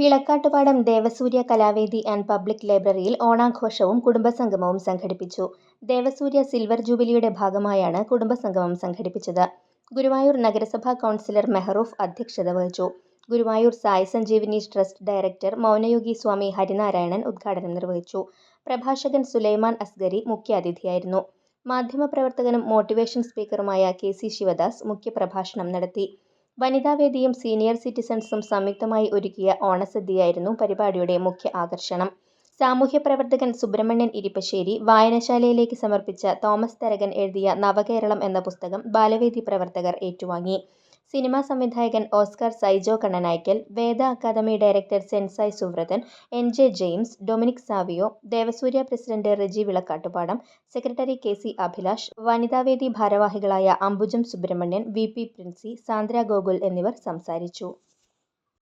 Vilakkattupadam Devasurya Kalavedi and public ലൈബ്രറിയിൽ ഓണാഘോഷവും കുടുംബസംഗമവും സംഘടിപ്പിച്ചു. ദേവസൂര്യ സിൽവർ ജൂബിലിയുടെ ഭാഗമായാണ് കുടുംബസംഗമം സംഘടിപ്പിച്ചത്. ഗുരുവായൂർ നഗരസഭാ കൗൺസിലർ മെഹറൂഫ് അധ്യക്ഷത വഹിച്ചു. ഗുരുവായൂർ സായി സഞ്ജീവനി ട്രസ്റ്റ് ഡയറക്ടർ മൗനയോഗി സ്വാമി ഹരിനാരായണൻ ഉദ്ഘാടനം നിർവഹിച്ചു. പ്രഭാഷകൻ സുലൈമാൻ അസ്ഗരി മുഖ്യാതിഥിയായിരുന്നു. മാധ്യമപ്രവർത്തകനും മോട്ടിവേഷൻ സ്പീക്കറുമായ കെ സി ശിവദാസ് മുഖ്യപ്രഭാഷണം നടത്തി. വനിതാവേദിയും സീനിയർ സിറ്റിസൺസും സംയുക്തമായി ഒരുക്കിയ ഓണസദ്യയായിരുന്നു പരിപാടിയുടെ മുഖ്യ ആകർഷണം. സാമൂഹ്യ പ്രവർത്തകൻ സുബ്രഹ്മണ്യൻ ഇരിപ്പശ്ശേരി വായനശാലയിലേക്ക് സമർപ്പിച്ച തോമസ് തരകൻ എഴുതിയ നവകേരളം എന്ന പുസ്തകം ബാലവേദി പ്രവർത്തകർ ഏറ്റുവാങ്ങി. സിനിമാ സംവിധായകൻ Oscar Saijo Kannanaikkal Veda academy director sensei Suvrathan N J James Dominic Savio Devasurya president Reji Vilakkattupadam secretary K C Abhilash വനിതാവേദി ഭാരവാഹികളായ Ambujam Subramanian V P Princy Sandra Gokul എന്നിവർ സംസാരിച്ചു.